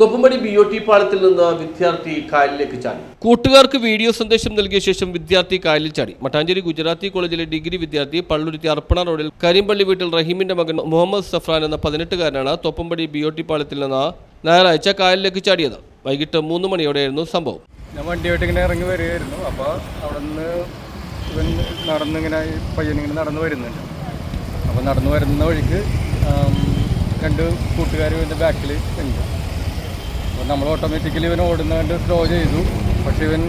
Thoppumpady B O T പാളത്തിൽ നിന്ന് വിദ്യാർത്ഥി കായലിലേക്ക് ചാടി. കൂട്ടുകാർക്ക് വീഡിയോ സന്ദേശം നൽകിയ ശേഷം വിദ്യാർത്ഥി കായലിൽ ചാടി. മട്ടാഞ്ചേരി ഗുജറാത്തി കോളേജിലെ ഡിഗ്രി വിദ്യാർത്ഥി പള്ളുരുത്തി അർപ്പണ റോഡിൽ കരിമ്പള്ളി വീട്ടിൽ റഹീമിന്റെ മകൻ മുഹമ്മദ് സഫ്രാൻ എന്ന പതിനെട്ടുകാരനാണ് തൊപ്പുംപടി ബി ഒ ടി പാളത്തിൽ നിന്ന് ഞായറാഴ്ച കായലിലേക്ക് ചാടിയത്. വൈകിട്ട് മൂന്ന് മണിയോടെയായിരുന്നു സംഭവം. ഞാൻ വണ്ടിയായിട്ട് ഇങ്ങനെ ഇറങ്ങി വരികയായിരുന്നു. അപ്പോൾ അവിടെ നിന്ന് ഇവൻ നടന്നിങ്ങനെ പയ്യനിങ്ങനെ നടന്നു വരുന്നുണ്ട്. അപ്പോൾ നടന്നു വരുന്ന വഴിക്ക് രണ്ട് കൂട്ടുകാർ ഇവന്റെ ബാക്കിൽ ഉണ്ട്. നമ്മൾ ഓട്ടോമാറ്റിക്കലി ഇവൻ ഓടുന്നതുകൊണ്ട് സ്ലോ ചെയ്തു. പക്ഷെ ഇവൻ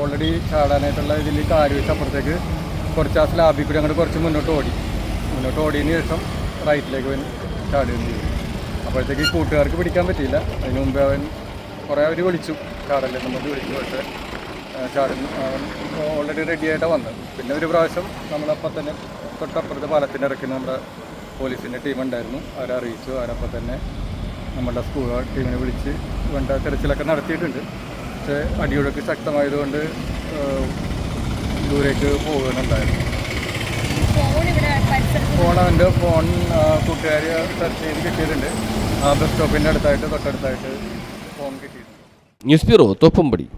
ഓൾറെഡി ചാടാനായിട്ടുള്ള ഇതിൽ കാൽ വെച്ച് അപ്പുറത്തേക്ക് കുറച്ച് ആ സ്ലാബിൽ കൂടി അങ്ങോട്ട് കുറച്ച് മുന്നോട്ട് ഓടി. മുന്നോട്ട് ഓടിയതിന് ശേഷം റൈറ്റിലേക്ക് ഇവൻ ചാടുകയും ചെയ്തു. അപ്പോഴത്തേക്ക് ഈ കൂട്ടുകാർക്ക് പിടിക്കാൻ പറ്റിയില്ല. അതിന് മുമ്പേ അവൻ കുറേ അവർ വിളിച്ചു. ചാടല്ലേ? നമ്മൾ വിളിച്ചു. പക്ഷേ ആ, ചാടൻ ഓൾറെഡി റെഡി ആയിട്ടാണ് വന്നത്. പിന്നെ ഒരു പ്രാവശ്യം നമ്മളപ്പം തന്നെ തൊട്ടപ്പുറത്ത് പാലത്തിന്റെ ഇറക്കി നമ്മുടെ പോലീസിന്റെ ടീം ഉണ്ടായിരുന്നു. അവരെ അറിയിച്ചു. അവരപ്പം തന്നെ നമ്മുടെ സ്കൂൾ ടീമിനെ വിളിച്ച് വേണ്ട തെരച്ചിലൊക്കെ നടത്തിയിട്ടുണ്ട്. പക്ഷേ അടിയൊഴുക്ക് ശക്തമായതുകൊണ്ട് ദൂരേക്ക് പോകുന്നുണ്ടായിരുന്നു ഫോൺ അവന്റെ ഫോൺ കൂട്ടുകാർ സെർച്ച് ചെയ്ത് കിട്ടിയിട്ടുണ്ട്. ആ ബസ് സ്റ്റോപ്പിന്റെ അടുത്തായിട്ട് തൊട്ടടുത്തായിട്ട് ഫോൺ കിട്ടിയിട്ടുണ്ട്. News bureau Thoppumpady.